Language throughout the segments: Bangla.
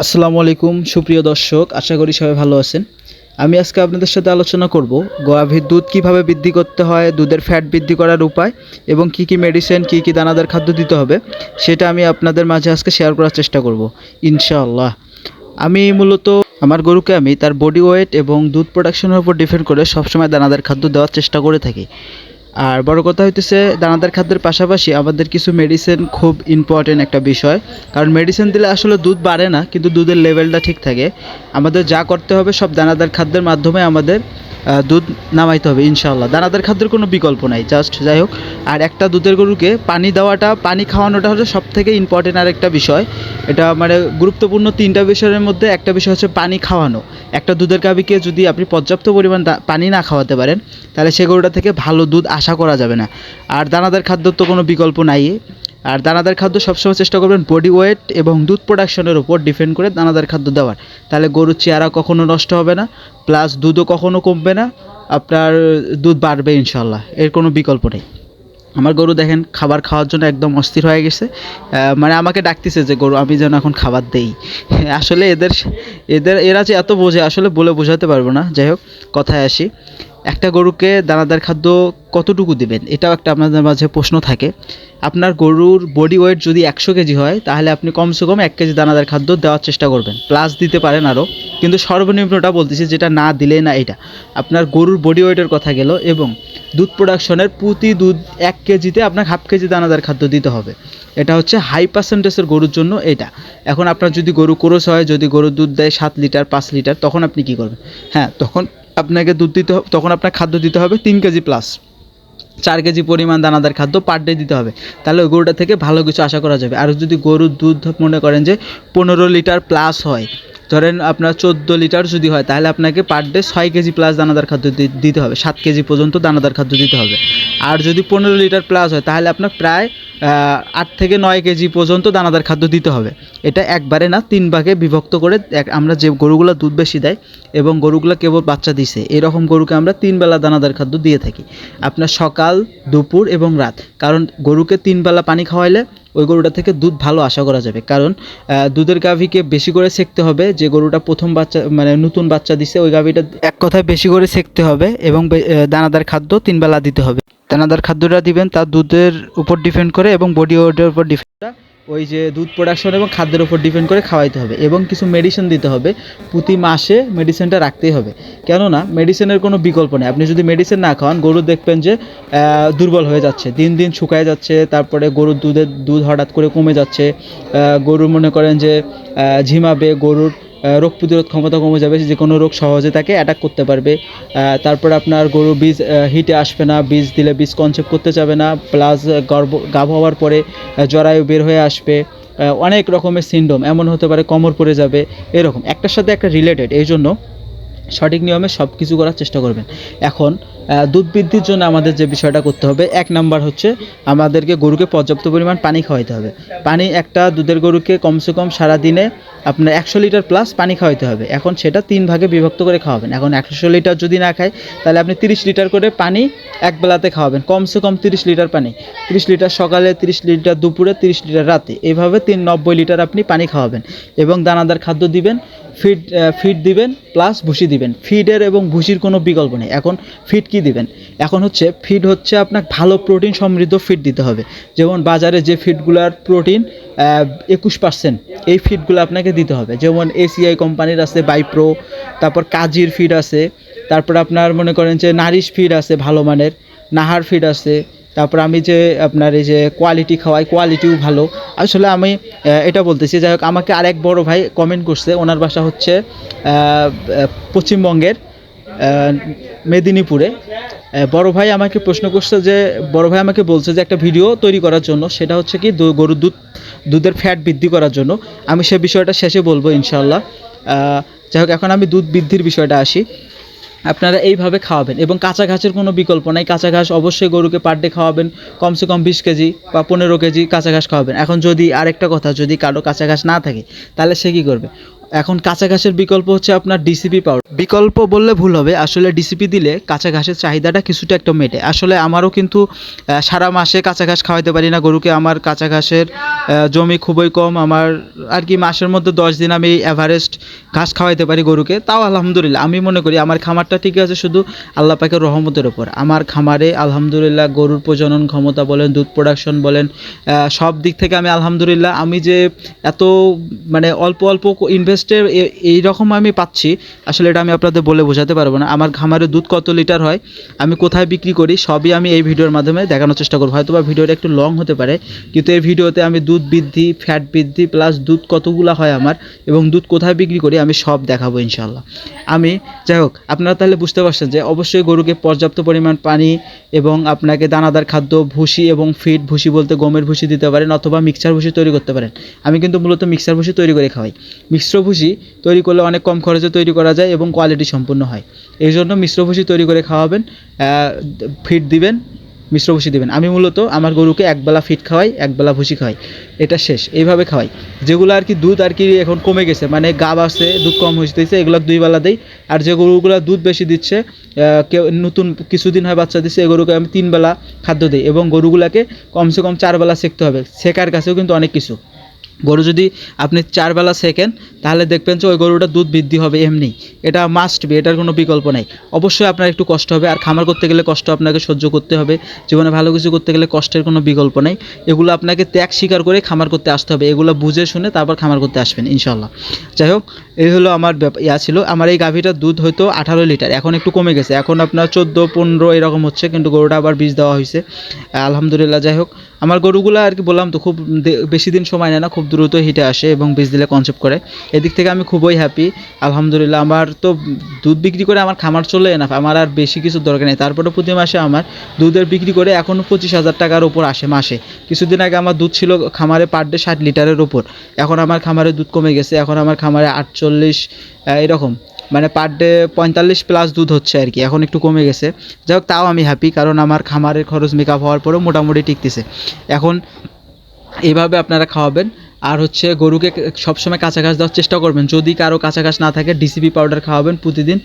আসসালামু আলাইকুম, সুপ্রিয় দর্শক, আশা করি সবাই ভালো আছেন। আমি আজকে আপনাদের সাথে আলোচনা করব গাভীর দুধ কীভাবে বৃদ্ধি করতে হয়, দুধের ফ্যাট বৃদ্ধি করার উপায়, এবং কি কি মেডিসিন কি কি দানাদার খাদ্য দিতে হবে, সেটা আমি আপনাদের মাঝে আজকে শেয়ার করার চেষ্টা করব, ইনশাআল্লাহ। আমি মূলত, আমার গরুকে আমি তার বডি ওয়েট এবং দুধ প্রোডাকশনের উপর ডিপেন্ড করে সবসময় দানাদার খাদ্য দেওয়ার চেষ্টা করে থাকি। আর বড় কথা হইতেছে, দানাদার খাদ্যের পাশাপাশি আমাদের কিছু মেডিসিন খুব ইম্পর্টেন্ট একটা বিষয়। কারণ মেডিসিন দিলে আসলে দুধ বাড়ে না, কিন্তু দুধের লেভেলটা ঠিক থাকে। আমাদের যা করতে হবে, সব দানাদার খাদ্যের মাধ্যমে আমাদের দুধ নামাইতে হবে ইনশাল্লাহ দানাদার খাদ্যের কোনো বিকল্প নাই জাস্ট যাই হোক। আর একটা দুধের গরুকে পানি দেওয়াটা, পানি খাওয়ানোটা হচ্ছে সব থেকে ইম্পর্টেন্ট আর একটা বিষয়। এটা মানে গুরুত্বপূর্ণ তিনটা বিষয়ের মধ্যে, একটা বিষয় হচ্ছে পানি খাওয়ানো। একটা দুধের গাভীকে যদি আপনি পর্যাপ্ত পরিমাণ পানি না খাওয়াতে পারেন, তাহলে সে গরুটা থেকে ভালো দুধ আশা করা যাবে না। আর দানাদার খাদ্যর তো কোনো বিকল্প নাই। আর দানাদার খাদ্য সবসময় চেষ্টা করবেন বডি ওয়েট এবং দুধ প্রোডাকশনের উপর ডিপেন্ড করে দানাদার খাদ্য দেওয়ার। তাহলে গরুর চেহারা কখনো নষ্ট হবে না প্লাস দুধও কখনো কমবে না, আপনার দুধ বাড়বে ইনশাল্লাহ এর কোনো বিকল্প নেই। আমার গরু দেখেন, খাবার খাওয়ার জন্য একদম অস্থির হয়ে গেছে। মানে আমাকে ডাকতেছে যে, গরু, আমি যেন এখন খাবার দেই। আসলে এদের এদের, এরা যে এত বোঝে, আসলে বলে বোঝাতে পারব না। যাই হোক, কথায় আসি। একটা গরুকে দানাদার খাদ্য কতটুকু দিবেন? এটাও একটা আপনাদের মাঝে প্রশ্ন থাকে। আপনার গরুর বডি ওয়েট যদি একশো কেজি হয়, তাহলে আপনি কমসে কম এক কেজি দানাদার খাদ্য দেওয়ার চেষ্টা করবেন। প্লাস দিতে পারেন আরও কিন্তু সর্বনিম্নটা বলতেছি যেটা না দিলে না এটা। আপনার গরুর বডি ওয়েটের কথা গেল এবং দুধ প্রোডাকশনের প্রতি দুধ এক কেজিতে আপনার হাফ কেজি দানাদার খাদ্য দিতে হবে। এটা হচ্ছে হাই পার্সেন্টেজের গরুর জন্য এটা। এখন আপনার যদি গরু ক্রোশ হয়, যদি গরুর দুধ দেয় সাত লিটার, পাঁচ লিটার, তখন আপনি কি করবেন? হ্যাঁ তখন আপনাকে দুধ দিতে হবে তখন আপনার খাদ্য দিতে হবে তিন কেজি প্লাস চার কেজি পরিমাণ দানাদার খাদ্য পার ডে দিতে হবে। তাহলে ওই গরুটা থেকে ভালো কিছু আশা করা যাবে। আর যদি গরুর দুধ মনে করেন যে পনেরো লিটার প্লাস হয় ধরেন আপনার চোদ্দ লিটার যদি হয়, তাহলে আপনাকে পার ডে ছয় কেজি প্লাস দানাদার খাদ্য দিতে হবে। সাত কেজি পর্যন্ত দানাদার খাদ্য দিতে হবে। আর যদি পনেরো লিটার প্লাস হয়, তাহলে আপনার প্রায় আট থেকে নয় কেজি পর্যন্ত দানাদার খাদ্য দিতে হবে। এটা একবারে না, তিন ভাগে বিভক্ত করে আমরা যে গরুগুলো দুধ বেশি দেয় এবং গরুগুলো কেবল বাচ্চা দিছে, এরকম গরুকে আমরা তিন বেলা দানাদার খাদ্য দিয়ে থাকি। আপনার সকাল, দুপুর এবং রাত। কারণ গরুকে তিন বেলা পানি খাওয়াইলে ওই গরুটা থেকে দুধ ভালো আশা করা যাবে। কারণ দুধের গাভীকে বেশি করে সেকতে হবে, যে গরুটা প্রথম বাচ্চা মানে নতুন বাচ্চা দিছে, ওই গাভীটা এক কথায় বেশি করে সেকতে হবে এবং দানাদার খাদ্য তিন বেলা দিতে হবে। দানাদার খাদ্যটা দিবেন, তার দুধের উপর ডিপেন্ড করে এবং বডি ওয়েটের উপর ডিপেন্ড ওই যে দুধ প্রোডাকশন এবং খাদ্যের উপর ডিপেন্ড করে খাওয়াইতে হবে এবং কিছু মেডিসিন দিতে হবে। প্রতি মাসে মেডিসিনটা রাখতেই হবে। কেননা মেডিসিনের কোনো বিকল্প নেই। আপনি যদি মেডিসিন না খাওয়ান, গরু দেখবেন যে দুর্বল হয়ে যাচ্ছে। দিন দিন শুকায় যাচ্ছে, তারপরে গরুর দুধের দুধ হঠাৎ করে কমে যাচ্ছে। গরু মনে করেন যে ঝিমাবে, গরুর রোগ প্রতিরোধ ক্ষমতা কমে যাবে যে কোনো রোগ সহজে তাকে অ্যাটাক করতে পারবে। তারপর আপনার গরু বীজ হিটে আসবে না, বীজ দিলে বীজ কনসেপ্ট করতে যাবে না প্লাস গর্ভ, গাভ হওয়ার পরে জরায়ু বের হয়ে আসবে। অনেক রকমের সিন্ডম এমন হতে পারে কমর পড়ে যাবে, এরকম। একটার সাথে একটা রিলেটেড এই জন্য সঠিক নিয়মে সব কিছু করার চেষ্টা করবেন। এখন দুধ বৃদ্ধির জন্য আমাদের যে বিষয়টা করতে হবে, এক নাম্বার হচ্ছে আমাদেরকে গরুকে পর্যাপ্ত পরিমাণ পানি খাওয়াইতে হবে। পানি একটা দুধের গরুকে কমসে কম সারা দিনে আপনার একশো লিটার প্লাস পানি খাওয়াইতে হবে। এখন সেটা তিন ভাগে বিভক্ত করে খাওয়াবেন। এখন একশো লিটার যদি না খায়, তাহলে আপনি তিরিশ লিটার করে পানি এক বেলাতে খাওয়াবেন। কমসে কম তিরিশ লিটার পানি। তিরিশ লিটার সকালে, তিরিশ লিটার দুপুরে, তিরিশ লিটার রাতে। এভাবে তিন নব্বই লিটার আপনি পানি খাওয়াবেন এবং দানাদার খাদ্য দিবেন ফিড ফিড দিবেন প্লাস ভুসি দিবেন। ফিডের এবং ভুসির কোনো বিকল্প নেই। এখন ফিড কি দিবেন? এখন হচ্ছে ফিড হচ্ছে আপনার ভালো প্রোটিন সমৃদ্ধ ফিড দিতে হবে। যেমন বাজারে যে ফিডগুলোর প্রোটিন একুশ পার্সেন্ট এই ফিডগুলো আপনাকে দিতে হবে। যেমন এসিআই কোম্পানির আছে বাইপ্রো তারপর কাজির ফিড আছে, তারপর আপনার মনে করেন যে নারিশ ফিড আছে ভালো মানের, নাহার ফিড আছে, তারপর আমি যে আপনার এই যে কোয়ালিটি খাওয়াই কোয়ালিটিও ভালো। আসলে আমি এটা বলতেছি, যাই হোক, আমাকে আরেক বড় ভাই কমেন্ট করছে, ওনার বাসা হচ্ছে পশ্চিমবঙ্গের। মেদিনীপুরে। বড় ভাই আমাকে প্রশ্ন করছে যে, বড় ভাই আমাকে বলছে যে একটা ভিডিও তৈরি করার জন্য, সেটা হচ্ছে কি গরুর দুধ, দুধের ফ্যাট বৃদ্ধি করার জন্য। আমি সে বিষয়টা শেষে বলব ইনশাল্লাহ যাই হোক, এখন আমি দুধ বৃদ্ধির বিষয়টা আসি। আপনারা এইভাবে খাওয়াবেন, এবং কাঁচা ঘাসের কোনো বিকল্প নাই। কাঁচা ঘাস অবশ্যই গরুকে পার ডে খাওয়াবেন। কমসে কম বিশ কেজি বা পনেরো কেজি কাঁচা ঘাস খাওয়াবেন। এখন যদি আরেকটা কথা, যদি কারও কাঁচা ঘাস না থাকে, তাহলে সে কী করবে? এখন কাঁচা ঘাসের বিকল্প হচ্ছে আপনার ডিসিপি পাউডার বিকল্প বললে ভুল হবে, আসলে ডিসিপি দিলে কাঁচা ঘাসের চাহিদাটা কিছুটা একটা মেটে। আসলে আমারও কিন্তু সারা মাসে কাঁচা ঘাস খাওয়াতে পারি না গরুকে, আমার কাঁচা ঘাসের জমি খুবই কম, আমার আর কি মাসের মধ্যে দশ দিন আমি এভারেস্ট ঘাস খাওয়াইতে পারি গরুকে, তাও আলহামদুলিল্লাহ। আমি মনে করি আমার খামারটা ঠিক আছে শুধু আল্লাহ পাকের রহমতের ওপর আমার খামারে আলহামদুলিল্লাহ গরুর প্রজনন ক্ষমতা বলেন, দুধ প্রোডাকশন বলেন সব দিক থেকে আমি আলহামদুলিল্লাহ, আমি যে এত মানে অল্প অল্প ইনভেস্টে এই রকম আমি পাচ্ছি, আসলে এটা আমি আপনাদের বলে বোঝাতে পারব না। আমার খামারে দুধ কত লিটার হয়, আমি কোথায় বিক্রি করি, সবই আমি এই ভিডিওর মাধ্যমে দেখানোর চেষ্টা করব। হয়তো বা ভিডিওটা একটু লং হতে পারে, কিন্তু এই ভিডিওতে আমি দুধ বৃদ্ধি ফ্যাট বৃদ্ধি প্লাস দুধ কতগুলো হয় আমার এবং দুধ কোথায় বিক্রি করি, আমি সব দেখাবো ইনশাল্লাহ আমি, যাই হোক, আপনারা তাহলে বুঝতে পারছেন যে অবশ্যই গরুকে পর্যাপ্ত পরিমাণ পানি এবং আপনাকে দানাদার খাদ্য, ভুসি এবং ফিড ভুসি বলতে গমের ভুসি দিতে পারেন অথবা মিক্সচার ভুসি তৈরি করতে পারেন। আমি কিন্তু মূলত মিক্সচার ভুসি তৈরি করে খাওয়াই। মিশ্র ভুসি তৈরি করলে অনেক কম খরচে তৈরি করা যায় এবং কোয়ালিটি সম্পূর্ণ হয়। এই জন্য মিশ্র ভুসি তৈরি করে খাওয়াবেন ফিড দিবেন মিশ্র ভুসি দিবেন। আমি মূলত আমার গরুকে একবেলা ফিট খাওয়াই, একবেলা ভুসি খাওয়াই। এটা শেষ, এইভাবে খাওয়াই। যেগুলো আর কি দুধ আর কি এখন কমে গেছে মানে গাব আছে, দুধ কম হয়েছে এগুলো দুই বেলা দেই। আর যে গরুগুলো দুধ বেশি দিচ্ছে কেউ নতুন কিছুদিন হয় বাচ্চা দিচ্ছে এই গরুকে আমি তিন বেলা খাদ্য দিই এবং গরুগুলাকে কমসে কম চার বেলা সেকতে হবে। শেখার কাছেও কিন্তু অনেক কিছু। গরু যদি আপনি চার বেলা সেকেন, তাহলে দেখবেন যে ওই গরুটা দুধ বৃদ্ধি হবে এমনি। এটা মাস্ট বি এটার কোনো বিকল্প নাই। অবশ্যই আপনার একটু কষ্ট হবে, আর খামার করতে গেলে কষ্ট আপনাকে সহ্য করতে হবে। জীবনে ভালো কিছু করতে গেলে কষ্টের কোনো বিকল্প নেই। এগুলো আপনাকে ত্যাগ স্বীকার করে খামার করতে আসতে হবে। এগুলো বুঝে শুনে তারপর খামার করতে আসবেন ইনশাল্লাহ যাই হোক, এই হলো আমার ইয়া ছিল। আমার এই গাভীটার দুধ হয়তো আঠারো লিটার, এখন একটু কমে গেছে। এখন আপনার চোদ্দ, পনেরো এরকম হচ্ছে, কিন্তু গরুটা আবার বীজ দেওয়া হয়েছে। আলহামদুলিল্লাহ, যাই হোক। আমার গরুগুলো আর কি বললাম তো, খুব বেশি দিন সময় নেয় না, খুব দ্রুত হিটে আসে এবং বীজ দিলে কনসেপ্ট করে। এদিক থেকে আমি খুবই হ্যাপি আলহামদুলিল্লাহ। আমার তো দুধ বিক্রি করে আমার খামার চলে না, আমার আর বেশি কিছু দরকার নেই। তারপরে প্রতি মাসে আমার দুধের বিক্রি করে এখনও পঁচিশ হাজার টাকার ওপর আসে মাসে। কিছুদিন আগে আমার দুধ ছিল খামারে পার ডে ষাট লিটারের ওপর এখন আমার খামারে দুধ কমে গেছে, এখন আমার খামারে আটচল্লিশ এরকম। মানে পার ডে পঁয়তাল্লিশ প্লাস দুধ হচ্ছে আর কি, এখন একটু কমে গেছে। যাই হোক, তাও আমি হ্যাপি কারণ আমার খামারের খরচ মেকআপ হওয়ার পরেও মোটামুটি টিকতেছে। এখন এইভাবে আপনারা খাওয়াবেন। আর হচ্ছে গরুকে সবসময় কাঁচা ঘাস দেওয়ার চেষ্টা করবেন। যদি কারও কাঁচা ঘাস না থাকে ডিসিপি পাউডার খাওয়াবেন প্রতিদিন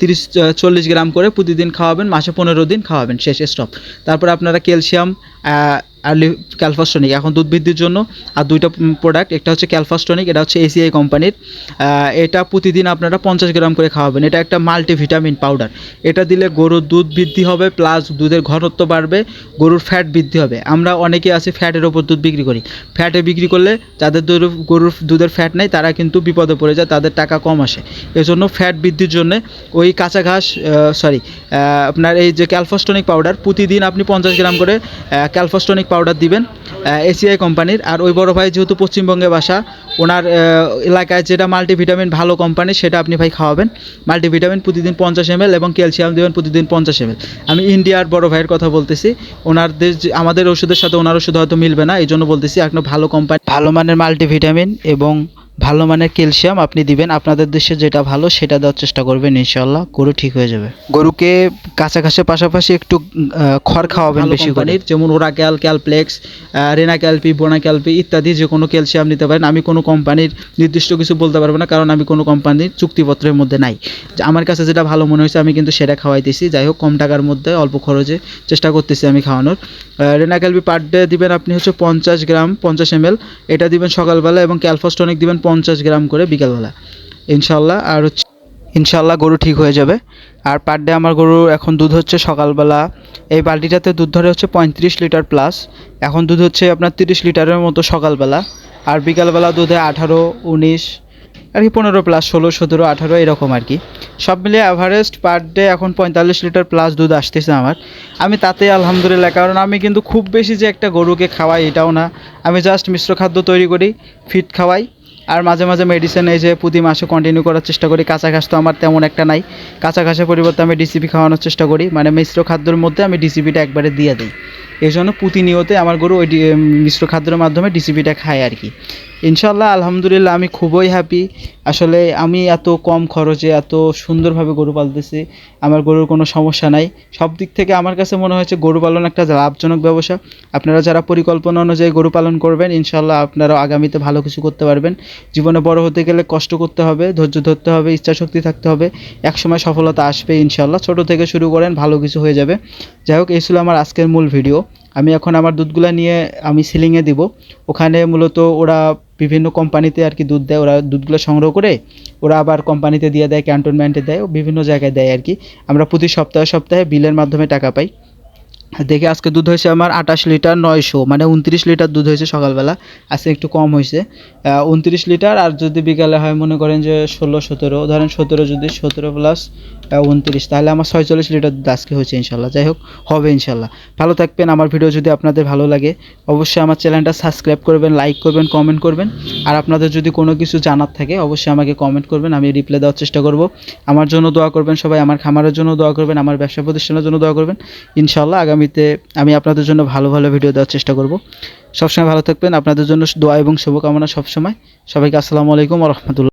তিরিশ চল্লিশ গ্রাম করে প্রতিদিন খাওয়াবেন, মাসে পনেরো দিন খাওয়াবেন, শেষ স্টপ তারপরে আপনারা ক্যালসিয়াম আর ক্যালফাস্টনিক এখন দুধ বৃদ্ধির জন্য, আর দুইটা প্রোডাক্ট একটা হচ্ছে ক্যালফাস্টনিক এটা হচ্ছে এসিআই কোম্পানির এটা প্রতিদিন আপনারা পঞ্চাশ গ্রাম করে খাওয়াবেন। এটা একটা মাল্টিভিটামিন পাউডার এটা দিলে গরুর দুধ বৃদ্ধি হবে প্লাস দুধের ঘনত্ব বাড়বে, গরুর ফ্যাট বৃদ্ধি হবে। আমরা অনেকে আছি ফ্যাটের ওপর দুধ বিক্রি করি। ফ্যাটে বিক্রি করলে যাদের গরু গরুর দুধের ফ্যাট নেই, তারা কিন্তু বিপদে পড়ে যায়, তাদের টাকা কম আসে। এজন্য ফ্যাট বৃদ্ধির জন্য ওই কাঁচা ঘাস সরি আপনার এই যে ক্যালফাস্টনিক পাউডার প্রতিদিন আপনি পঞ্চাশ গ্রাম করে ক্যালফাস্টনিক পাউডার দিবেন এসিআই কোম্পানির আর ওই বড় ভাই যেহেতু পশ্চিমবঙ্গে বাসা ওনার এলাকায় যেটা মাল্টিভিটামিন ভালো কোম্পানি সেটা আপনি ভাই খাওয়াবেন। মাল্টিভিটামিন প্রতিদিন পঞ্চাশ এম এবং ক্যালসিয়াম দেবেন প্রতিদিন পঞ্চাশ এম আমি ইন্ডিয়ার বড় ভাইয়ের কথা বলতেছি, ওনারদের আমাদের ওষুধের সাথে ওনার ওষুধ হয়তো মিলবে না এই জন্য বলতেছি একটা ভালো কোম্পানি ভালো মানের মাল্টিভিটামিন এবং ভালো মানের ক্যালসিয়াম আপনি দিবেন আপনাদের দেশে যেটা ভালো সেটা দেওয়ার চেষ্টা করবেন ইনশাল্লাহ গরু ঠিক হয়ে যাবে। গরুকে কাঁচা ঘাসের পাশাপাশি একটু খড় খাওয়াবেন বেশি করে। যেমন ওরা ওরাক্যাল ক্যালপ্লেক্স রেনা ক্যালপি বোনা ক্যালপি ইত্যাদি যে কোনো ক্যালসিয়াম নিতে পারেন। আমি কোনো কোম্পানির নির্দিষ্ট কিছু বলতে পারব না কারণ আমি কোনো কোম্পানির চুক্তিপত্রের মধ্যে নাই। যে আমার কাছে যেটা ভালো মনে হয়েছে আমি কিন্তু সেটা খাওয়াইতেছি। যাই হোক কম টাকার মধ্যে অল্প খরচে চেষ্টা করতেছি আমি খাওয়ানোর। রেনা ক্যালপি পার ডে দিবেন আপনি হচ্ছে পঞ্চাশ গ্রাম পঞ্চাশ এম এটা দিবেন সকালবেলা এবং ক্যালফোস্টনিক দিবেন পঞ্চাশ গ্রাম করে বিকালবেলা। ইনশাল্লাহ আর হচ্ছে ইনশাল্লাহ গরু ঠিক হয়ে যাবে। আর পার ডে আমার গরু এখন দুধ হচ্ছে সকালবেলা এই বালতিটাতে দুধ ধরে হচ্ছে পঁয়ত্রিশ লিটার প্লাস এখন দুধ হচ্ছে আপনার তিরিশ লিটারের মতো সকালবেলা। আর বিকালবেলা দুধে আঠারো, উনিশ, আর কি পনেরো প্লাস ষোলো, সতেরো, আঠারো, এরকম আর কি। সব মিলিয়ে অ্যাভারেজ পার ডে এখন পঁয়তাল্লিশ লিটার প্লাস দুধ আসতেছে আমার। আমি তাতে আলহামদুলিল্লাহ, কারণ আমি কিন্তু খুব বেশি যে একটা গরুকে খাওয়াই এটাও না। আমি জাস্ট মিশ্র খাদ্য তৈরি করি ফিট খাওয়াই। আর মাঝে মাঝে মেডিসিন এই যে প্রতি মাসে কন্টিনিউ করার চেষ্টা করি। কাঁচা ঘাস তো আমার তেমন একটা নাই। কাঁচা ঘাসের পরিবর্তে আমি ডিসিপি খাওয়ানোর চেষ্টা করি। মানে মিশ্র খাদ্যর মধ্যে আমি ডিসিপিটা একবারে দিয়ে দিই। এই জন্য প্রতিনিয়তে আমার গরু ওই মিশ্র খাদ্যের মাধ্যমে ডিসিপিটা খায় আর কি। ইনশাল্লাহ আলহামদুলিল্লাহ, আমি খুবই হ্যাপি আসলে আমি এত কম খরচে এত সুন্দরভাবে গরু পালতেছি, আমার গরুর কোনো সমস্যা নাই। সব দিক থেকে আমার কাছে মনে হয়েছে গরু পালন একটা লাভজনক ব্যবসা। আপনারা যারা পরিকল্পনা অনুযায়ী গরু পালন করবেন ইনশাল্লাহ আপনারা আগামীতে ভালো কিছু করতে পারবেন। জীবনে বড় হতে গেলে কষ্ট করতে হবে, ধৈর্য ধরতে হবে, ইচ্ছাশক্তি থাকতে হবে। একসময় সফলতা আসবে ইনশাল্লাহ ছোট থেকে শুরু করেন, ভালো কিছু হয়ে যাবে। যাই হোক, এই ছিল আমার আজকের মূল ভিডিও আমি এখন আমার দুধগুলা নিয়ে আমি সিলিংয়ে দিব। ওখানে মূলত ওরা বিভিন্ন কোম্পানিতে আর কি দুধ দেয়। ওরা দুধগুলো সংগ্রহ করে ওরা আবার কোম্পানিতে দিয়ে দেয়, ক্যান্টনমেন্টে দেয়, ও বিভিন্ন জায়গায় দেয় আর কি। আমরা প্রতি সপ্তাহে সপ্তাহে বিলের মাধ্যমে টাকা পাই। দেখে আজকে দুধ হয়েছে আমার আঠাশ লিটার নয়শো মানে উনত্রিশ লিটার দুধ হয়েছে সকালবেলা। আজকে একটু কম হয়েছে। উনত্রিশ লিটার আর যদি বিকালে হয়, মনে করেন যে ষোলো, সতেরো, ধরেন সতেরো যদি সতেরো প্লাস উনত্রিশ, তাহলে আমার ছয়চল্লিশ লিটার দুধ আজকে হয়েছে ইনশাল্লাহ। যাই হোক, হবে ইনশাল্লাহ। ভালো থাকবেন, আমার ভিডিও যদি আপনাদের ভালো লাগে, অবশ্যই আমার চ্যানেলটা সাবস্ক্রাইব করবেন, লাইক করবেন, কমেন্ট করবেন। আর আপনাদের যদি কোনো কিছু জানার থাকে, অবশ্যই আমাকে কমেন্ট করবেন, আমি রিপ্লাই দেওয়ার চেষ্টা করব। আমার জন্য দোয়া করবেন সবাই, আমার খামারের জন্য দোয়া করবেন, আমার ব্যবসা প্রতিষ্ঠানের জন্য দোয়া করবেন। ইনশাল্লাহ আগামীতে আমি আপনাদের জন্য ভালো ভালো ভিডিও দেওয়ার চেষ্টা করব। সবসময় ভালো থাকবেন, আপনাদের জন্য দোয়া এবং শুভকামনা সবসময়। সবাইকে আসসালামু আলাইকুম রহমতুল্লাহ।